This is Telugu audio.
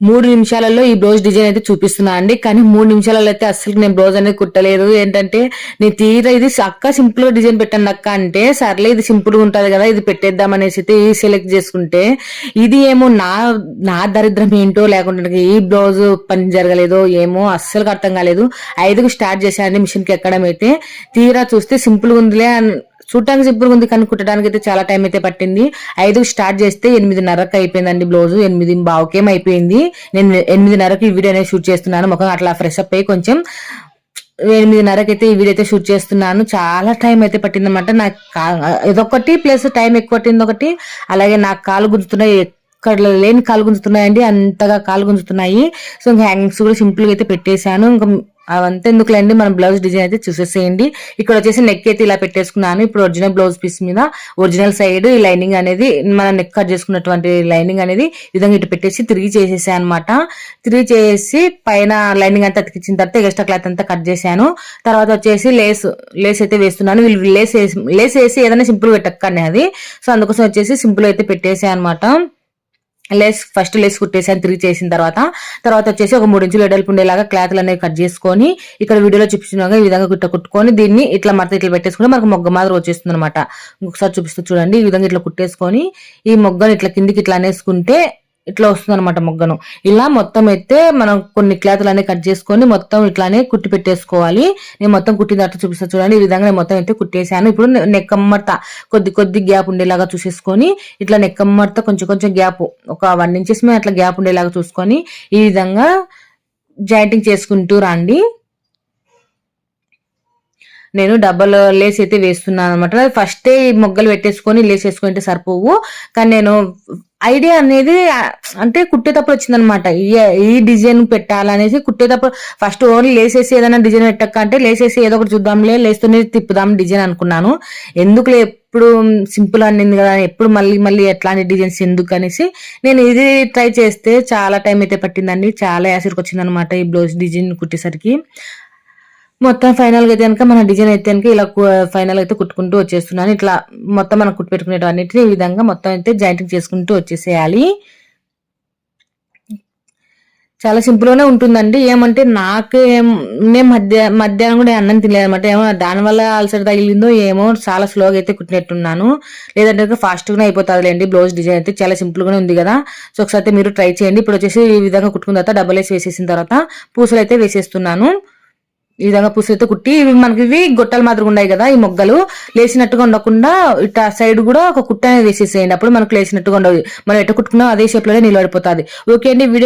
మూడు నిమిషాలలో ఈ బ్లౌజ్ డిజైన్ అయితే చూపిస్తున్నా అండి. కానీ మూడు నిమిషాలలో అయితే అస్సలు నేను బ్లౌజ్ అనేది కుట్టలేదు. ఏంటంటే నేను తీరా ఇది అక్క సింపుల్గా డిజైన్ పెట్టండి అక్క అంటే సర్లే ఇది సింపుల్గా కదా ఇది పెట్టేద్దాం అనేసి అయితే ఈ సెలెక్ట్ చేసుకుంటే ఇది ఏమో నా నా దరిద్రం ఏంటో లేకుంటే ఈ బ్లౌజ్ పని జరగలేదో ఏమో అస్సలు అర్థం కాలేదు. ఐదుకు స్టార్ట్ చేశానండి మిషన్కి ఎక్కడం అయితే తీరా చూస్తే సింపుల్గా ఉందిలే అని చూడటానికి సింపుల్ ఉంది కానీ కుట్టడానికి అయితే చాలా టైం అయితే పట్టింది. ఐదు స్టార్ట్ చేస్తే ఎనిమిదిన్నరకు అయిపోయిందండి బ్లౌజ్. ఎనిమిది బావుకేం అయిపోయింది. నేను ఎనిమిదిన్నరకు ఈ వీడియో అనేది షూట్ చేస్తున్నాను. ముఖం అట్లా ఫ్రెష్ అప్ అయ్యి కొంచెం ఎనిమిదిన్నరకు అయితే ఈ వీడియో అయితే షూట్ చేస్తున్నాను. చాలా టైం అయితే పట్టిందన్నమాట. నాకు ఇదొకటి ప్లస్ టైం ఎక్కువ పట్టింది ఒకటి. అలాగే నాకు కాలు గుంజుతున్నాయి. ఎక్కడ లేని కాలు గుంజుతున్నాయండి. అంతగా కాలు గుంజుతున్నాయి. సో ఇంకా హ్యాంగింగ్స్ కూడా సింపుల్గా అయితే పెట్టేశాను. ఇంకా అవంతా ఎందుకులేండి? మనం బ్లౌజ్ డిజైన్ అయితే చూసేసేయండి. ఇక్కడ వచ్చేసి నెక్ అయితే ఇలా పెట్టేసుకున్నాను. ఇప్పుడు ఒరిజినల్ బ్లౌజ్ పీస్ మీద ఒరిజినల్ సైడ్ ఈ లైనింగ్ అనేది మనం నెక్ కట్ చేసుకున్నటువంటి లైనింగ్ అనేది విధంగా ఇటు పెట్టేసి తిరిగి చేసేసాను అనమాట తిరిగి చేసి పైన లైనింగ్ అంతా అతికించిన తర్వాత ఎక్స్ట్రా క్లాత్ అంతా కట్ చేశాను. తర్వాత వచ్చేసి లేస్ లేస్ అయితే వేస్తున్నాను. వీళ్ళు లేస్ వేసి లేస్ వేసి ఏదైనా సింపుల్ పెట్టక్కనే అది. సో అందుకోసం వచ్చేసి సింపుల్ అయితే పెట్టేసాను అనమాట లేస్ ఫస్ట్ లేస్ కుట్టేసాను తిరిగి చేసిన తర్వాత తర్వాత వచ్చేసి ఒక మూడు ఇంచులు ఎడల్పు ఉండేలాగా క్లాత్లు అనేవి కట్ చేసుకొని ఇక్కడ వీడియోలో చూపించిన ఈ విధంగా కుట్ట కుట్టుకొని దీన్ని ఇట్లా మడత ఇట్లా పెట్టేసుకుంటే మనకు మొగ్గ మాదిరి వచ్చేస్తుంది అనమాట ఇంకొకసారి చూపిస్తూ చూడండి ఈ విధంగా ఇట్లా కుట్టేసుకొని ఈ మొగ్గను ఇట్లా కిందికి ఇట్లా అనేసుకుంటే ఇట్లా వస్తుంది అనమాట మొగ్గను. ఇలా మొత్తం అయితే మనం కొన్ని క్లాత్లు అనేవి కట్ చేసుకొని మొత్తం ఇట్లానే కుట్టి పెట్టేసుకోవాలి. నేను మొత్తం కుట్టిన తర్వాత చూపిస్తాను చూడండి. ఈ విధంగా నేను మొత్తం అయితే కుట్టేసాను. ఇప్పుడు నెక్కమ్మర్త కొద్ది కొద్ది గ్యాప్ ఉండేలాగా చూసేసుకొని ఇట్లా నెక్కమ్మర్త కొంచెం కొంచెం గ్యాప్ ఒక వన్ ఇంచెస్ మీద అట్లా గ్యాప్ ఉండేలాగా చూసుకొని ఈ విధంగా జాయింటింగ్ చేసుకుంటూ రండి. నేను డబల్ లేస్ అయితే వేస్తున్నాను అనమాట ఫస్టే మొగ్గలు పెట్టేసుకొని లేస్ వేసుకుంటే సరిపోవు. కానీ నేను ఐడియా అనేది అంటే కుట్టేటప్పుడు వచ్చిందనమాట ఈ ఈ డిజైన్ పెట్టాలనేసి కుట్టేటప్పుడు ఫస్ట్ ఓన్లీ లేసేసి ఏదైనా డిజైన్ పెట్టక అంటే లేసేసి ఏదో ఒకటి చూద్దాంలే లేస్తూనే తిప్పుదాం డిజైన్ అనుకున్నాను. ఎందుకులే ఎప్పుడు సింపుల్ అనింది కదా ఎప్పుడు మళ్ళీ మళ్ళీ ఎట్లాంటి డిజైన్స్ ఎందుకు అనేసి నేను ఇది ట్రై చేస్తే చాలా టైం అయితే పట్టిందండి. చాలా యాసిడ్కి వచ్చిందనమాట ఈ బ్లౌజ్ డిజైన్ కుట్టేసరికి. మొత్తం ఫైనల్గా అయితే కనుక మన డిజైన్ అయితే కనుక ఇలా ఫైనల్ అయితే కుట్టుకుంటూ వచ్చేస్తున్నాను. ఇట్లా మొత్తం మనం కుట్టు పెట్టుకునేటన్నిటిని ఈ విధంగా మొత్తం అయితే జాయింటింగ్ చేసుకుంటూ వచ్చేసేయాలి. చాలా సింపుల్గానే ఉంటుందండి. ఏమంటే నాకు ఏం నేను మధ్య మధ్యాహ్నం కూడా అన్నం తినలేదు అనమాట ఏమో దానివల్ల అలసట తగిలిందో ఏమో చాలా స్లోగా అయితే కుట్టినట్టున్నాను. లేదంటే ఫాస్ట్గానే అయిపోతుందిలేండి బ్లౌజ్ డిజైన్ అయితే. చాలా సింపుల్గానే ఉంది కదా. సో ఒకసారి అయితే మీరు ట్రై చేయండి. ఇప్పుడు వచ్చేసి ఈ విధంగా కుట్టుకున్న తర్వాత డబల్ వేసి వేసేసిన తర్వాత పూసలు అయితే వేసేస్తున్నాను. ఈ విధంగా పూసలతో కుట్టి ఇవి మనకి ఇవి గొట్టల మాదిరిగా ఉన్నాయి కదా ఈ మొగ్గలు. లేచినట్టుగా ఉండకుండా ఇట్లా సైడ్ కూడా ఒక కుట్ట అనేది వేసేసేయండి. అప్పుడు మనకు లేచినట్టుగా ఉండవు. మనం ఎట్ట కుట్టుకున్నా అదే షేప్లోనే నిలబడిపోతుంది. ఓకే అండి వీడియో